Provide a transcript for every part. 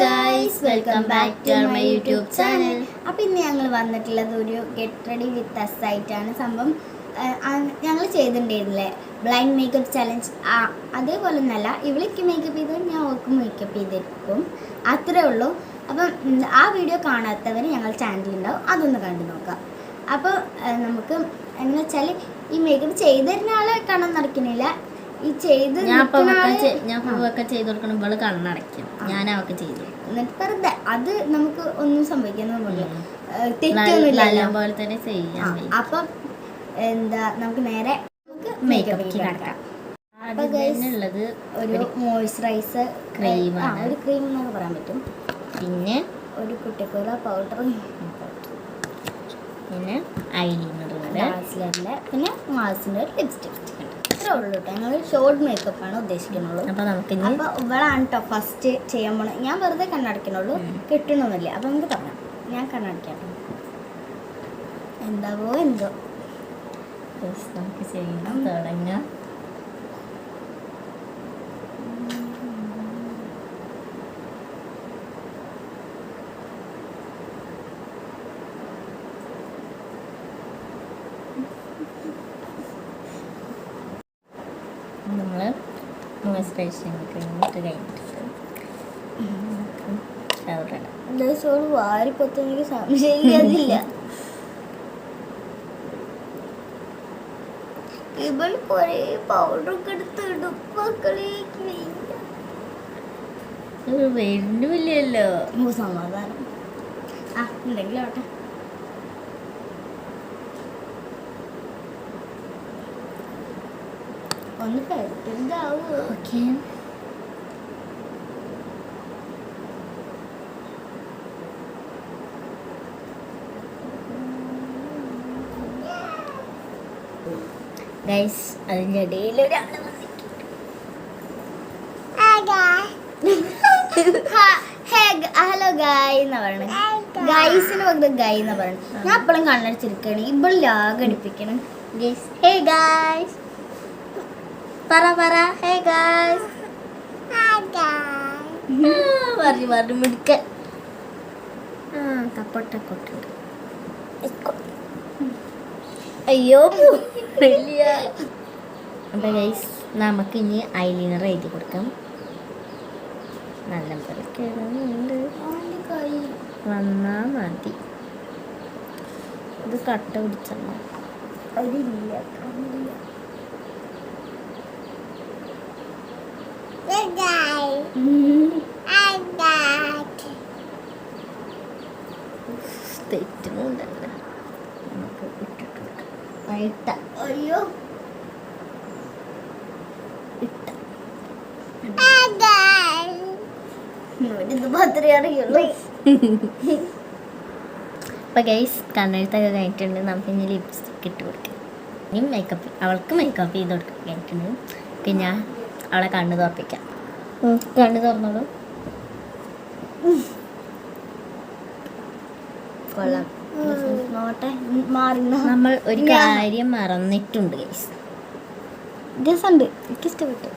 Guys welcome back to my YouTube channel അപ്പോൾ ഇന്ന് ഞങ്ങൾ വന്നിട്ടുള്ളത് ഒരു ഗെറ്റ് റെഡി വിത്ത് അസ് ആയിട്ടാണ് സംഭവം. ഞങ്ങൾ ചെയ്തിട്ടുണ്ടായിരുന്നില്ലേ? ബ്ലൈൻഡ് മേക്കപ്പ് ചലഞ്ച് ആ അതേപോലെ ഒന്നല്ല ഇവൾക്ക് മേക്കപ്പ് ചെയ്ത് ഞാൻ ഓർക്ക് മേക്കപ്പ് ചെയ്തിരിക്കും അത്രേ ഉള്ളൂ. അപ്പം ആ വീഡിയോ കാണാത്തവർ ഞങ്ങൾ ചാനലുണ്ടാവും അതൊന്ന് കണ്ടു നോക്കാം. അപ്പോൾ നമുക്ക് എന്ന് വെച്ചാൽ ഈ മേക്കപ്പ് ചെയ്തിരുന്ന ആളെ കാണാൻ നടക്കുന്നില്ല ഈ ചെയ്ത് ഞാൻ ഒക്കെ ഞാൻ പൂവൊക്കെ ചെയ്ത് കൊടുക്കണം. ഇവൾ കണ്ണടയ്ക്കും ഞാൻ അവക്ക് ചെയ്തു എന്നിട്ട് വെറുതെ അത് നമുക്ക് ഒന്നും സംഭവിക്കുന്ന പോലെ ഉം. നല്ല പോലെ തന്നെ ചെയ്യാം അപ്പം എന്താ നമുക്ക് നേരെ മേക്കപ്പിലേക്ക് കിടക്കാം. ഉള്ളത് ഒരു മോയ്സ്ചറൈസർ ക്രീമാണ് ആണ്. ഒരു ക്രീം എന്നൊക്കെ പറയാൻ പറ്റും. പിന്നെ ഒരു കുട്ടിക്കോല പൗഡർ പിന്നെ ഐലൈനർ കൂടെ ഡാസ്ലറിന്റെ പിന്നെ മാസിന്റെ ഒരു ലിപ്സ്റ്റിക് ഇത്രേ ഉള്ളൂ കേട്ടോ. ഞങ്ങൾ ഷോർട്ട് മേക്കപ്പ് ആണ് ഉദ്ദേശിക്കുന്നുള്ളൂ അപ്പൊ നമുക്ക് ഇനി അപ്പൊ ഇവളാണ് കേട്ടോ ഫസ്റ്റ് ചെയ്യാൻ പോണത് ഞാൻ വെറുതെ കണ്ണടക്കണുള്ളൂ. കിട്ടണമെന്നില്ല അപ്പൊ നമുക്ക് തുടങ്ങാം. ഞാൻ കണ്ണടക്കാം. എന്താവോ എന്തോ. നമുക്ക് ചെയ്യണം. തുടങ്ങാം. മോയ്സ്ചറൈസിങ് ക്രീം ഇട്ട് കഴിഞ്ഞിട്ട് ദിവസോട് സംശയിക്കാതില്ല ഇവൾ കൊറേ എടുത്ത് ഇടും വരുന്നില്ലല്ലോ സമാധാനം. ആ എന്തെങ്കിലും ആവട്ടെ. ഒന്ന് പെട്ടെന്നാവോ ഓക്കെ. ഗൈസ് അതിന്റെ ഇടയിൽ ഒരാൾ ഹലോ ഗായ് എന്ന് ഗൈസിന് പകരം ഗായ് എന്ന് പറയണം? ഞാൻ അപ്പോഴും കണ്ണടിച്ചിരിക്കണേ. ഇപ്പോൾ ലാഗ് അടിപ്പിക്കണം. ഗൈസ് ഹേ ഗൈസ് പറ പറ. ഹേ ഗൈസ് പറഞ്ഞു പറഞ്ഞു മിടുക്കൻ. ആ തപ്പൊട്ട കൊട്ടുണ്ട് അയ്യോ വലിയ. അപ്പൊ ഗൈസ് നമുക്ക് ഇനി ഐലൈനർ എഴുതി കൊടുക്കാം. നല്ല പോലെ കിടന്നുണ്ട്. വന്നാ മതി. ഇത് കട്ട പിടിച്ചോ? അതില്ല തെറ്റുന്നുണ്ടല്ലോ. നമുക്ക് ഇട്ടിട്ട് കൊടുക്കാം ആ, ഇട്ട അയ്യോ. ഇട്ട. ഇത് മാത്രമേ അറിയുള്ളൂ. അപ്പോൾ ഗൈസ് കണ്ണെഴുത്തൊക്കെ കഴിഞ്ഞിട്ടുണ്ട്. നമുക്ക് ഇനി ലിപ്സ്റ്റിക് ഇട്ട് കൊടുക്കാം. ഇനി മേക്കപ്പ് അവൾക്ക് മേക്കപ്പ് ചെയ്ത് കൊടുക്കാൻ കഴിഞ്ഞിട്ടുണ്ട്. പിന്നെ അവളെ കണ്ണ് തുറപ്പിക്കാം. കണ്ണ് തുറന്നോളൂ കൊള്ളാം. നമ്മൾ ഒരു കാര്യം മറന്നിട്ടുണ്ട് രസമുണ്ട്. എനിക്ക് ഇഷ്ടപ്പെട്ടു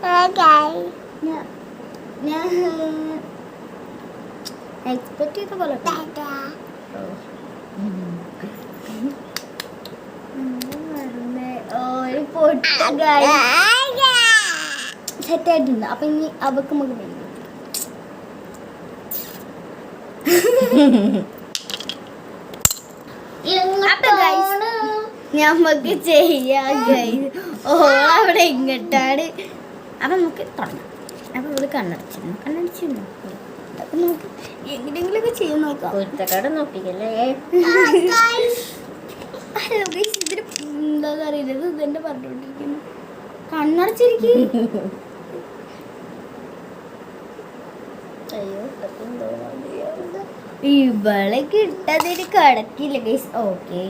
എക്സ്പെക്ട് ചെയ്ത പോലെ ഒരു പൊട്ട് ആയിട്ടുണ്ട് അപ്പൊ ഇനി അവക്ക് നമുക്ക് വേണ്ടി ഞമ്മക്ക് ചെയ്യാം ഓ അവിടെ ഇങ്ങോട്ടാണ്. അപ്പൊ നമുക്ക് തുടങ്ങാം. അപ്പൊ ഇവിടെ കണ്ണടച്ചിരുന്നു. കണ്ണടച്ചിരുന്നു. അപ്പൊ നമുക്ക് എങ്ങനെയെങ്കിലുമൊക്കെ ചെയ്ത് നോക്കാം. കുരുത്തക്കാട് നോക്കിക്കല്ലേ? ഹലോ ഗൈസ് ഇതിന് എന്താ അറിയില്ല. ഇത് ഇതെന്നെ പറഞ്ഞുകൊണ്ടിരിക്കുന്നു കണ്ണടച്ചിരിക്കും അയ്യോ അതെന്തോ ഇവളെ കിട്ടാതിന് കടക്കില്ല ഗൈസ് ഓക്കെ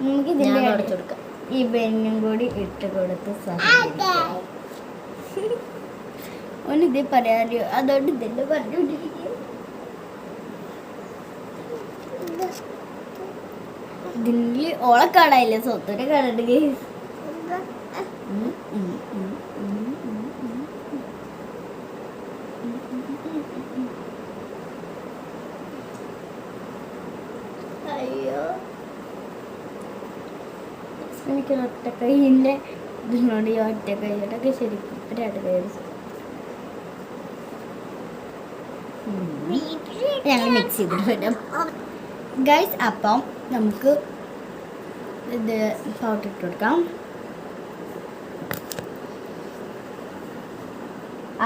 നമുക്ക് ഇതിന്റെ ഇതിന്റെ കൊടുക്കാം ഈ ബെന്നും കൂടി ഇട്ട് കൊടുത്ത് ഇതേ പറയാറിയോ? അതുകൊണ്ട് ഇതന്നെ പറഞ്ഞുകൊണ്ടിരിക്കും ഇതിൽ ഓളെ കാണാനില്ല സ്വത്തൊക്കെ കാണണ്ട് ഗൈസ് അയ്യോ. എനിക്ക് ഒറ്റ കൈയിന്റെ ഇതിനോട് ഈ ഒറ്റ കൈയോടൊക്കെ ശരിക്കും ഞങ്ങൾ മിക്സ് ചെയ്തിട്ട് വരും. ഗൈസ് അപ്പം നമുക്ക് ഇത് പൗഡർ ഇട്ട് കൊടുക്കാം.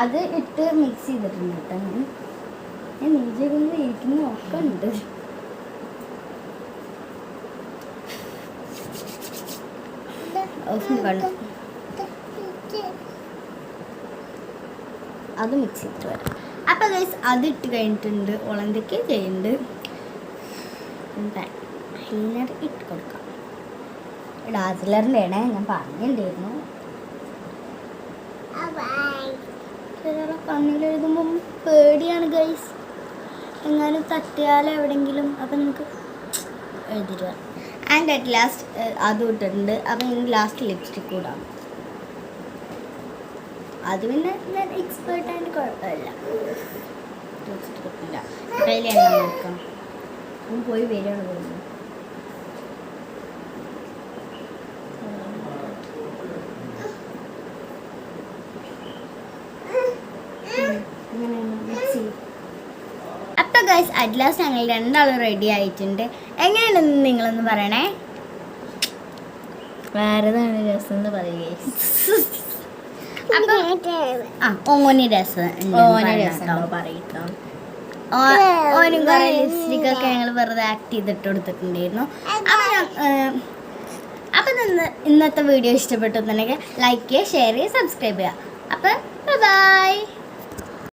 അത് ഇട്ട് മിക്സ് ചെയ്തിട്ടുണ്ട് കേട്ടോ ഞാൻ. നീ ചെയ്യുന്നത് ഇരിക്കുന്ന ഒക്കെ ഉണ്ട്. ഓഫ് കണ്ണു അത് മിക്സ് ചെയ്തിട്ട് വരാം. അപ്പോൾ ഗൈസ് അത് ഇട്ട് കഴിഞ്ഞിട്ടുണ്ട്. ഒളന്തൊക്കെ ചെയ്യുന്നുണ്ട്. ഐലർ ഇട്ട് കൊടുക്കാം. ഡാസിലറിന്റെ ആണ് ഞാൻ പറഞ്ഞിട്ടുണ്ടായിരുന്നു കണ്ണിലെഴുതുമ്പം പേടിയാണ് ഗൈസ് എങ്ങാനും തട്ടിയാലോ എവിടെയെങ്കിലും അപ്പം നമുക്ക് എഴുതിയിട്ട് ആൻഡ് അറ്റ് ലാസ്റ്റ് അതും ഇട്ടിട്ടുണ്ട്. അപ്പം ഇനി ലാസ്റ്റ് ലിപ്സ്റ്റിക് കൂടാം. അത് പിന്നെ ഞാൻ എക്സ്പേർട്ട് ആയിട്ട് കുഴപ്പമില്ല. ഇല്ല കയ്യിൽ പോയി വരികയാണ് തോന്നുന്നു അപ്പൊ ഗൈസ് അറ്റ് ലാസ്റ്റ് ഞങ്ങൾ രണ്ടാളും റെഡി ആയിട്ടുണ്ട്. എങ്ങനെയാണെന്ന് നിങ്ങളൊന്ന് പറയണേ? വേറെതാണ് രസം എന്ന് പറയുക ആ ഓനി രസം ഓന രസം പറയട്ടോ ഓനും കുറെ ലിപ്സ്റ്റിക് ഒക്കെ ഞങ്ങൾ വെറുതെ ആക്ട് ചെയ്തിട്ട് കൊടുത്തിട്ടുണ്ടായിരുന്നു. അപ്പൊ അപ്പൊ ഇന്ന് ഇന്നത്തെ വീഡിയോ ഇഷ്ടപ്പെട്ടു തന്നെ ലൈക്ക് ചെയ്യുക ഷെയർ ചെയ്യുക സബ്സ്ക്രൈബ് ചെയ്യുക. അപ്പൊ ബൈ